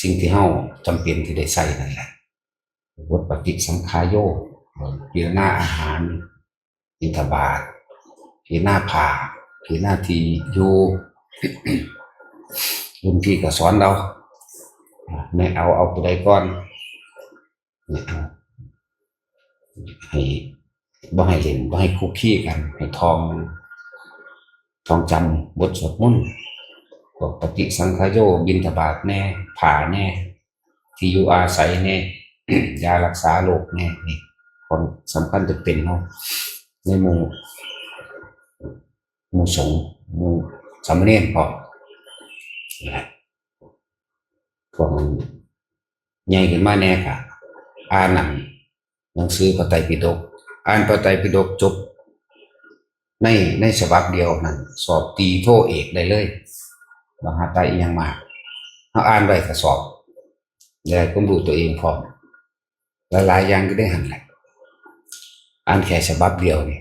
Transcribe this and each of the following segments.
สิ่งที่เฮาจำเป็นที่ได้ใส่นั่นแหละบทปฏิสังขายโยพิจารณาอาหารอินทบาทพิจารณาผ่าพิจารณาทีอยู่รุ่นพี่ก็สอนเราในเอาเอาตัวใดก่อนให้บ่ให้เล่นบ่ให้คุกคีกัน ให้ทอง ทองจำบทสวดมนต์ พวกปฏิสังขยโยบินทบาทแน่ ผ่าแน่ ที่อยู่อาศัยแน่ยารักษาโรคแน่นี่คนสำคัญจะเป็นเนาะในหมู่หมู่สงหมู่สามเณรพอนะพวกใหญ่ขึ้นมาแน่ค่ะ อ่านหนังหนังสือพระไตรปิฎกอ่านพระไตรปิฎกจบ ในในฉบับเดียวนั้นสอบตีโทเอกได้เลย มหาไตรอิหยังมากเขาอ่านไปก็สอบได้ก็รู้ตัวเองพร้อมหลายๆอย่างก็ได้หันแหละอ่านแค่ฉบับเดียวนี่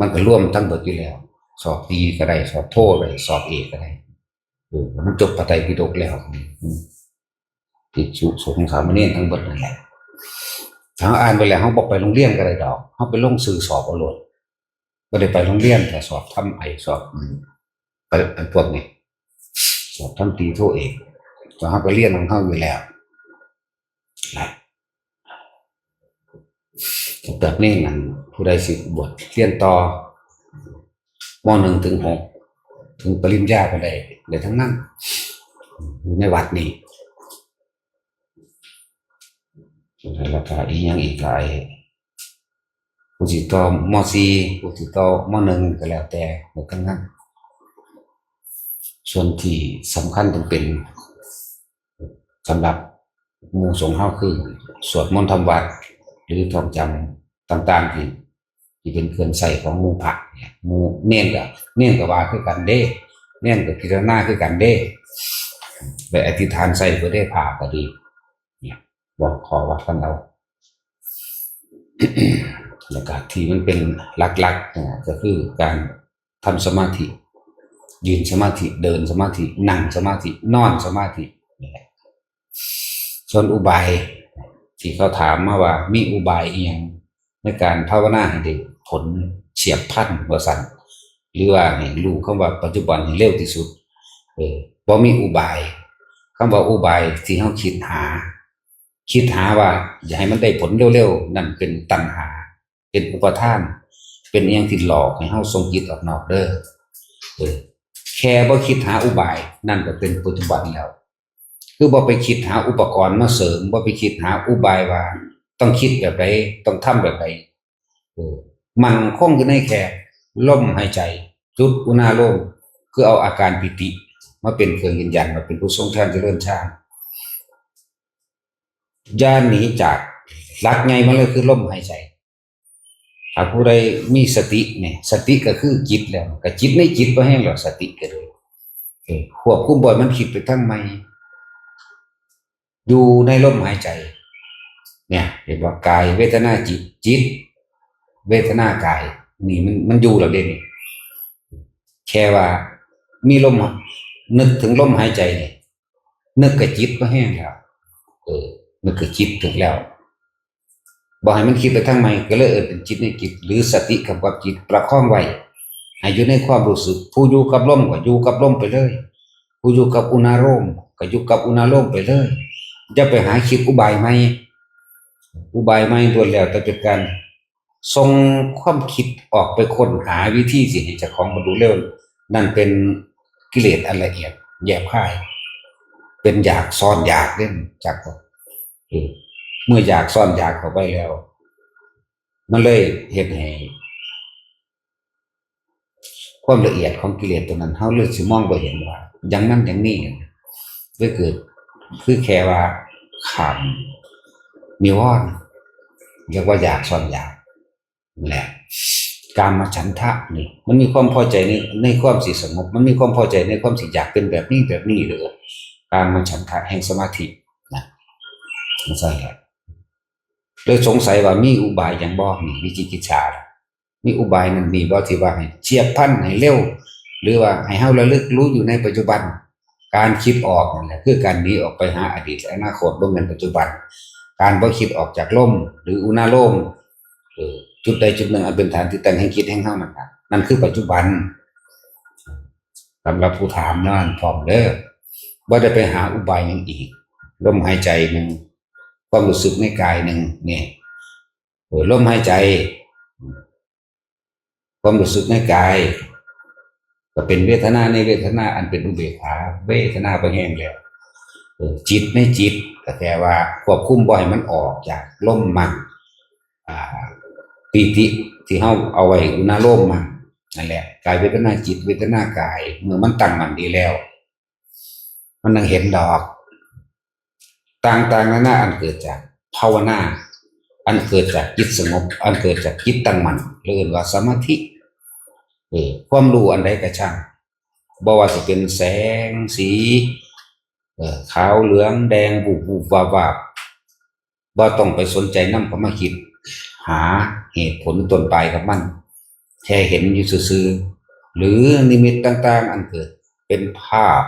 มันก็ร่วมทั้งหมดอยู่แล้ว สอบตีก็ได้ สอบโทก็ได้สอบเอกก็ได้มันจบพระไตรปิฎกแล้วติดสุสงสามเณรทั้งหมดนั่นแหละถ้าอ่านไปแล้วเขาบอกไปโรงเรียนก็ได้ดอกเขาไปลงสื่อสอบเอาโลดก็ได้ไปโรงเรียนแต่สอบทำไอสอบไปพวกนี้ สอบทำตีโทเอกตอนเขาไปเรียนของเขาอยู่แล้วนะแบบนี้นั่นผู้ใดสิบวชเรียนต่อมหนึ่งถึงหกถึงปริญญาก็ได้ได้ทั้งนั้นอยู่ในวัดนี้แล้วก็อีกอย่างอีกหลายผู้สิต่อมสี่ผู้สิต่อมหนึ่งก็แล้วแต่หมดทั้งนั้น ส่วนที่สำคัญต้องเป็นสำหรับมูสงฆ์เฮาคือ สวดมนต์ทำวัด หรือท่องจำต่างๆที่ที่เป็นเครื่องใส่ของมู่พระเนี่ยมู่เน้นกับเน้นกับว่าคือกันเด้เน้นกับพิจารณาคือกันเด้ไปอธิษฐานใส่เพื่อได้ผ่าก็ดี เนี่ยบอกขอวัดกันเอาแล้วก็ที่มันเป็นหลักๆก็คือการทำสมาธิ ยืนสมาธิเดินสมาธินั่งสมาธินอนสมาธินี่แหละส่วนอุบายที่เขาถามมาว่า มีอุบายเอียงในการภาวนาให้ได้ผลเฉียบพลันว่าสันหรือว่าให้รู้คำว่าปัจจุบันให้เร็วที่สุด เออบ่มีอุบายคำว่าอุบายที่เขาคิดหา คิดหาว่า อย่าให้มันได้ผลเร็วๆนั่นเป็นตัณหา เป็นอุปทาน เป็นอหย่างที่หลอกให้เฮาทรงจิตออกนอกเด้อเออ ค่บ่คิดหาอุบาย นั่นก็เป็นปัจจุบันแล้ว คือบ่ไปคิดหาอุปกรณ์มาเสริมบ่ไปคิดหาอุบายว่า ต้องคิดแบบใดต้องทำแบบใดเออมันคงอยู่ในแค่ลมหายใจ จุดอุณาโลมคือเอาอาการปิติมาเป็นเครื่องยืนยันมาเป็นผู้ทรงฌานเจริญฌานอย่าหนีจากหลักไงมันเลยคือลมหายใจ ถ้าผู้ใดมีสติเนี่ยสติก็คือจิตแล้วก็จิตในจิตบ่แห้งแล้วสติก็เลยควบคุมบ่อยมันคิดไปทั้งไม่อยู่ในลมหายใจ เนี่ยเรียกว่ากายเวทนาจิตจิต เวทนากาย นี่มันมันอยู่แล้วเด่นแค่ว่ามีลมนึกถึงลมหายใจเนี่ยนึกกับจิตก็แห้งแล้วเออนึกกับจิตถึงแล้ว บอกให้มันคิดไปทางใหม่ก็เลยเออเป็นจิตในจิต หรือสติกับกับจิตประคองไว้ให้อยู่ในความรู้สึก ผู้อยู่กับลมก็อยู่กับลมไปเลย ผู้อยู่กับอุณาโลมก็อยู่กับอุณาโลมไปเลยอย่าไปหาคิดอุบายใหมอุบายใหม่ล้วนแล้วแต่เป็นการทรงความคิดออกไปค้นหาวิธีสิให้เจ้าของบรรลุเร็วนั่นเป็นกิเลสอันละเอียดแยบคาย เป็นอยากซ่อนอยากเล่นจากก็ เมื่ออยากซ่อนอยากเข้าไปแล้ว มันเลยเหตุให้ความละเอียดของกิเลสตัวนั้นเขาเลยสิมองไปเห็นว่าอย่างนั้นอย่างนี้ก็เกิดคือแค่ว่าขามนิวรณ์เรียกว่าอยากซ่อนอยากนั่แหละการมาฉันทะนี่มันมีความพอใจในในความสิสงบมันมีความพอใจในความสิอยากเป็นแบบนี้แบบนี้หรือการมาฉันทะแห่งสมาธินะมันใช่ครับ เลยสงสัยว่ามีอุบายอย่างบ่มีวิจิกิจฉามีอุบายนั้นมีบ่ที่ว่าให้เฉียบพันให้เร็ว หรือว่าให้เฮาระลึกรู้อยู่ในปัจจุบัน การคิดออกนั่นแหละคือการหนีออกไปหาอดีตและอนาคตร่วมกันปัจจุบัน การบ่คิดออกจากล่ม หรืออุณาโลมเออจุดใดจุดหนึ่งอันเป็นฐานที่ตั้งให้คิดให้เข้านั่นนะนั่นคือปัจจุบันสำหรับผู้ถามนั่นพร้อมเด้อว่าได้ไปหาอุบายหยังอีกลมหายใจหนึ่ง ความรู้สึกในกายหนึ่งเนี่ยเออลมหายใจ ความรู้สึกในกาย ก็เป็นเวทนาในเวทนาอันเป็นอุเบกขาเวทนาไปแห้งแล้วเออจิตในจิตก็แค่ว่าควบคุมบ่ให้มันออกจากลมมันปีติที่เฮาเอาไว้อุณาลมมันนั่นแหละกายเวทนาจิตเวทนากายเมื่อมันตั้งมันดีแล้ว มันนังเห็นดอก ต่างๆนานาอันเกิดจากภาวนา อันเกิดจากจิตสงบ อันเกิดจากจิตตั้งมันเรียกว่าสมาธิเออความรู้อันใดก็ช่างบ่ว่าจะเป็นแสงสีเออขาวเหลืองแดงบูบบูบวาบวาบบ่ต้องไปสนใจนำเข้ามาคิด หาเหตุผลต้นปลายกับมันแค่เห็นอยู่ซื่อหรือนิมิตต่าง ๆ อันเกิดเป็นภาพ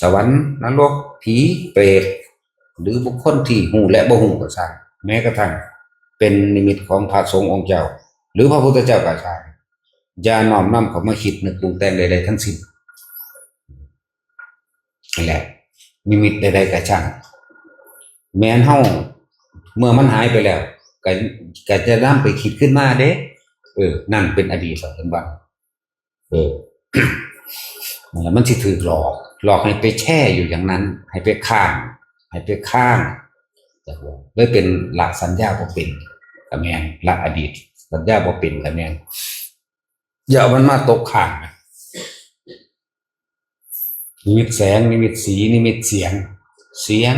สวรรค์นรกผีเปรต หรือบุคคลที่หูและบ่หูก็ช่างแม้กระทั่งเป็นนิมิตของพระสงฆ์องค์เจ้า หรือพระพุทธเจ้าก็ช่างอย่าน้อมนำเขามาคิดนึกปรุงแต่งใดๆทั้งสิ้นนี่แหละนิมิตใดๆก็ช่างแม้นเฮาเมื่อมันหายไปแล้วก็ก็จะนำไปคิดขึ้นมาเด้เออ นั่นเป็นอดีตสันบันเออนั่นแหละมันสิถือหลอก หลอกให้ไปแช่อยู่อย่างนั้น ให้ไปข้าง ให้ไปข้างแต่ว่าเลยเป็นหลักสัญญาบ่เป็นกับแมนหลักอดีต สัญญาบ่เป็นกับแมนอย่าเอามันมาตกข่างนะนิมิตแสงนิมิตสีนิมิตเสียง เสียง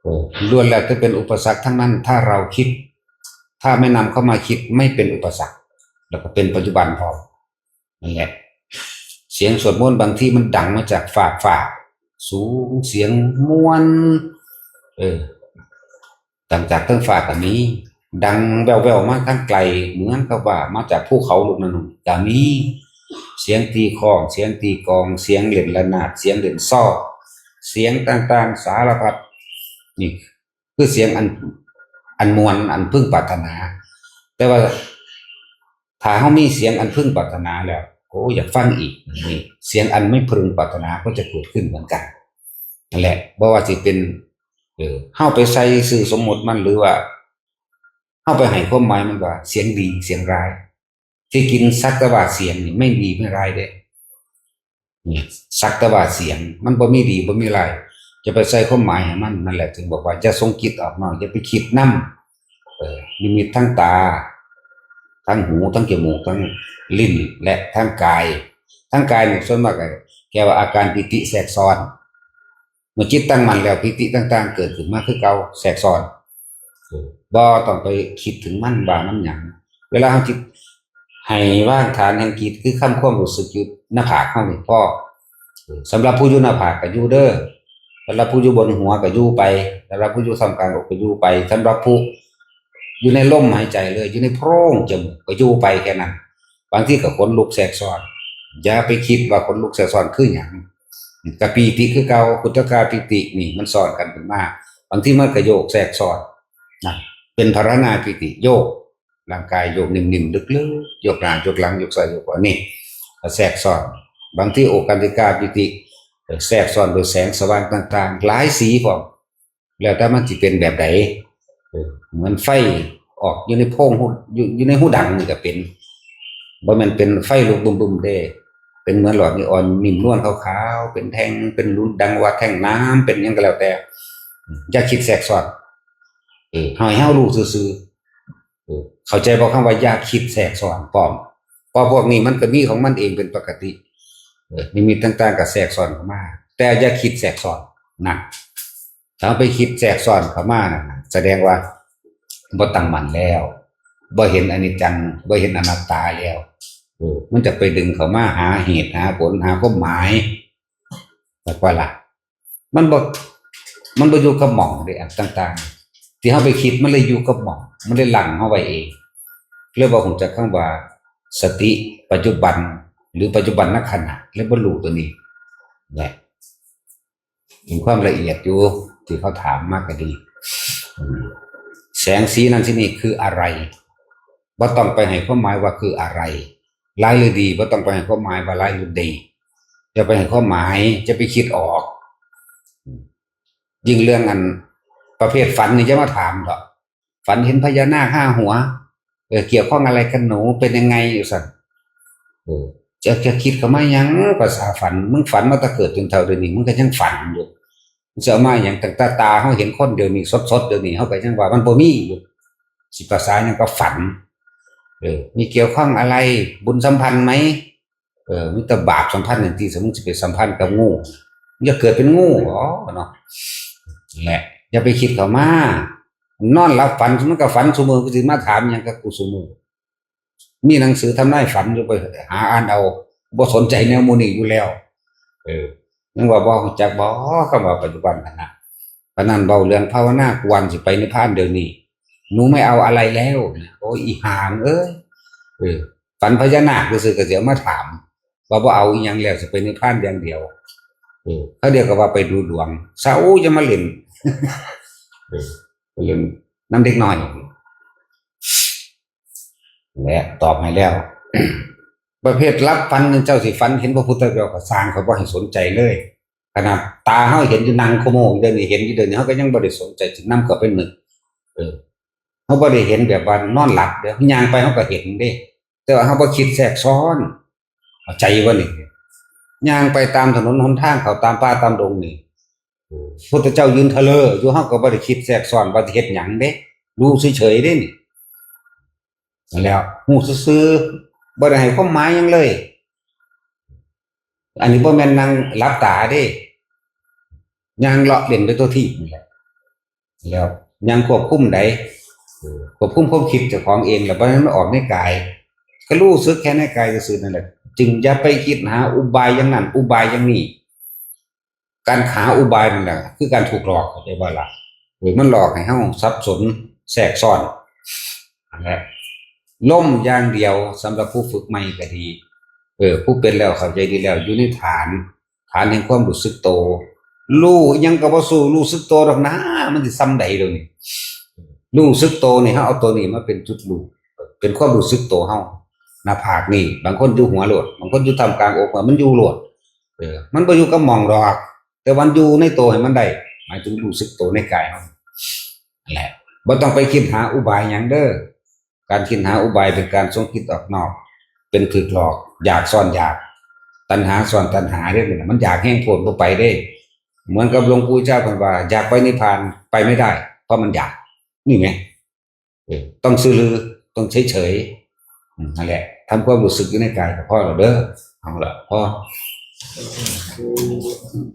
โอ้ล้วนแล้วจะเป็นอุปสรรคทั้งนั้น ถ้าเราคิด ถ้าไม่นำเข้ามาคิดไม่เป็นอุปสรรค แล้วก็เป็นปัจจุบันพอนั่นแหละเสียงสวดมนต์บางที่มันดังมาจากฝากฝาก สูงเสียงม้วน เออต่างจากเครื่องฝากกับนี้ ดังแววๆมาทั้งไกลเหมือนกับว่ามาจากภูเขาลูกนั้นกามีเสียงตีคอง เสียงตีกอง เสียงเล่นระนาดเสียงเล่นซ้อเสียงต่างๆสารพัดนี่คือเสียงอันอันมวลอันพึ่งปรารถนา แต่ว่าถ้าเขามีเสียงอันพึ่งปรารถนาแล้ว โอ้อยากฟังอีกนี่เสียงอันไม่พึงปรารถนาก็จะเกิดขึ้นเหมือนกันนั่นแหละบ่ว่าจะเป็นเออเข้าไปใส่สื่อสมมติมันหรือว่าเข้าไปให้ความหมายมันว่าเสียงดีเสียงร้าย ที่กินสักต่ว่าเสียงนี่ไม่ดีไม่ร้ายเด้เนี่ยสักต่ว่าเสียง มันบ่มีดีบ่มีร้ายจะไปใส่ความหมายให้มันนั่นแหละถึงบอกว่าจะทรงจิตออกนอกอย่าไปคิดนํเออนิมิตทั้งตา ทั้งหูทั้งจมูกทั้ง ลิ้นและทั้งกาย ทั้งกายเนี่ยส่วนมากก็แกว่าอาการปิติแทรกซ้อนเมื่อจิตตั้งมันแล้วปิติต่าง ๆ เกิดขึ้นมาคือเก่าแทรกซ้อนบ่ต้องไปคิดถึงมันบ่ามันหยังเวลาเฮาจิตให้ว่างฐานแห่งจิตคือคำความรู้สึกอยู่หน้าผากเฮานี่พอสำหรับผู้อยู่หน้าผากก็อยู่เด้อสำหรับผู้อยู่บนหัวก็อยู่ไปสำหรับผู้อยู่ท่ามกลางอกก็อยู่ไปสำหรับผู้อยู่ในลมหายใจเลย อยู่ในโพรงจมูกก็อยู่ไปแค่นั้น บางทีก็ขนลุกแทรกซ้อน อย่าไปคิดว่าขนลุกแทรกซ้อนคือหยังกะปีติคือเกาคุตกาปิตินี่มันซ้อนกันเป็นมากบางทีมันก็โยกแทรกซ้อนนะเป็นพารณาปิติโยกร่างกายโยกนิ่มๆลึกๆโยกหน้าโยกหลังโยกซ้ายโยกขวานี่แทรกซ้อน บางที่โอกันติกาปิติแทรกซ้อนโดยแสงสว่างต่างๆ หลายสีพร้อมแล้วแต่มันสิเป็นแบบใดเออเหมือนไฟออกอยู่ในโพรงหูอยู่อยู่ในหูดังนี่ก็เป็น บ่แมันเป็นไฟลุกบุมๆเด้เป็นเหมือนหลอดนีออนนิ่มนวลขาวๆเป็นแท่งเป็นรุนดังว่าแท่งน้ำเป็นหยังก็แล้วแต่อย่าคิดแทรกซ้อนเออเฮาให้เฮารู้ซื่อๆเออเข้าใจบ่คำว่าอย่าคิดแทรกซ้อนพร้อมเพราะพวกนี้มันก็มีของมันเองเป็นปกติเออนิมิตต่างๆก็แทรกซ้อนเข้ามา แต่อย่าคิดแทรกซ้อนนะถ้าไปคิดแทรกซ้อนเข้ามานะแสดงว่าบ่ตั้งมั่นแล้วบ่เห็นอนิจจังบ่เห็นอนัตตาแล้วเออ มันจะไปดึงเขามาหาเหตุหาผลหาความหมายแต่ว่าล่ะมันบ่มันบ่อยู่กับหม่องเด้อันต่างๆ ที่เฮาไปคิดมันเลยอยู่กับหม่องมันเลยหลังเฮาไว้เองเรียกว่าผมจะคำว่า สติปัจจุบัน หรือปัจจุบันนักขณะและบรรลุตัวนี้เนี่ยมีความละเอียดอยู่ที่เขาถามมากก็ดี แสงสีนั้นที่นี่คืออะไรว่าต้องไปให้ความหมายว่าคืออะไร ร้ายหรือดีว่าต้องไปให้ความหมายว่าร้ายหรือดีจะไปให้ความหมายจะไปคิดออก ยิ่งเรื่องอันประเภทฝันนี่จะมาถามหรอกฝันเห็นพญานาคห้าหัวเออเกี่ยวข้องอะไรกันหนูเป็นยังไงอยู่สันเออจะจะคิดก็ไม่ยังภาษาฝันมึงฝันมาแตะเกิดจนเท่าเดี๋ยวนี้มึงก็ยังฝันอยู่จะเอามาอย่างตาตาเขาเห็นคนเดี๋ยวนี้สดๆเดี๋ยวนี้เขาก็ยังว่ามันบ่มีอยู่สิภาษายังก็ฝัน เออมีเกี่ยวข้องอะไร บุญสัมพันธ์ไหมเออมีแต่บาปสัมพันธ์อย่างที่สมมติจะไปสัมพันธ์กับงูมันจะเกิดเป็นงูอ๋อเนาะแหละอย่าไปคิดเขามานอนหลับฝันมันก็ฝันสมือก็สิมาถามหยังกับกูสมือมีหนังสือทำนายฝันอยู่ไปหาอ่านเอาบ่สนใจแนวหมูนี่อยู่แล้ว เออยังว่าบ่รู้จักบ่คำว่าปัจจุบันนั่นนะพนันเบาเรื่องภาวนากวันสิไปนิพพานเดี๋ยวนี้ หนูไม่เอาอะไรแล้วโอ้ยอีหางเอ้ยเออฝันพญานาคก็คือก็เสียมาถาม ว่าบ่เอาอีหยังแล้วสิไปนิพพานอย่างเดียวเออเขาเดียวกับว่าไปดูดวงซาอูจะมาเล่นเออเล่นน้ำเด็กน้อยและตอบให้แล้ว ประเภทรับฟันเจ้าสิฟันเห็นพระพุทธเจ้าก็สร้างเขาบ่ให้สนใจเลยขนาดตาเขาเห็นอยู่นางโคโมงเดินนี่เห็นอยู่เดินนี่เขาก็ยังบ่ได้สนใจถึงน้ำก็เป็นหนึ่งเออ เขาบ่ได้เห็นแบบว่านอนหลับเดี๋ยวยางไปเขาก็เห็นเด้ แต่ว่าเขาบ่คิดแทรกซ้อนเอาใจว่านี่ยางไปตามถนนหนทางเขาตามป่าตามดงนี่พุทธเจ้ายืนเทเลอยู่เฮาก็บ่ได้คิดแทรกซ้อนว่าสิเฮ็ดหยังเด้รู้เฉยๆเด้นี่แล้วฮู้ซื่อบ่ได้ให้ความหมายยังเลย อันนี้บ่แม่นนั่งหลับตาเด้ยางเลาะเล่นไปตัวที่และแล้วยังควบคุมได้ ควบคุมความคิดจ้าของเองแล้วบ่ให้มันออกในกาย ก็รู้สึกแค่ในกายซื่อนั่นแหละจึงอย่าไปคิดหาอุบายอย่างนั้น อุบายอย่างนี้ การหาอุบายนั่นแหละคือการถูกหลอกเข้าใจบ่ล่ะหรือมันหลอกให้เฮาสับสนแทรกซ้อนนั่นแหละล่มอย่างเดียวสำหรับผู้ฝึกใหม่ก็ดี เออ ผู้เป็นแล้วเข้าใจดีแล้วอยู่ในฐาน ฐานแห่งความรู้สึกโตรู้ยังก็บ่าสู้รู้สึกโตดอกนะมันสิซ้ำใดเดี๋ยวนี้ รู้สึกโตนี่เฮาเอาตัวนี้มาเป็นจุดรู้เป็นความรู้สึกโตเฮาหน้าผากนี่ บางคนอยู่หัวโหลดบางคนอยู่ทำกลางอกมันอยู่โหลดเออมันไปอยู่กับมองดอก แต่วันอยู่ในตัวให้มันได้หมายถึงรู้สึกตัวในกายมันนั่นแหละบ่ต้องไปคิดหาอุบายหยังเด้อการคิดหาอุบายเป็นการทรงคิดออกนอก เป็นถึกหลอกอยากซ่อนอยาก ตัณหาซ่อนตัณหาเด้อเนี่ยมันอยากแห้งโผล่บ่ไปเด้ เหมือนกับหลวงปู่เจ้าพิ่นว่า อยากไปนิพพานไปไม่ได้ เพราะมันอยาก นี่ไงเออต้องซื่อลือต้องเฉยเฉยๆอืมนั่นแหละทำความรู้สึกอยู่ในกายกับพ่อเราเด้อเอาละพ่อ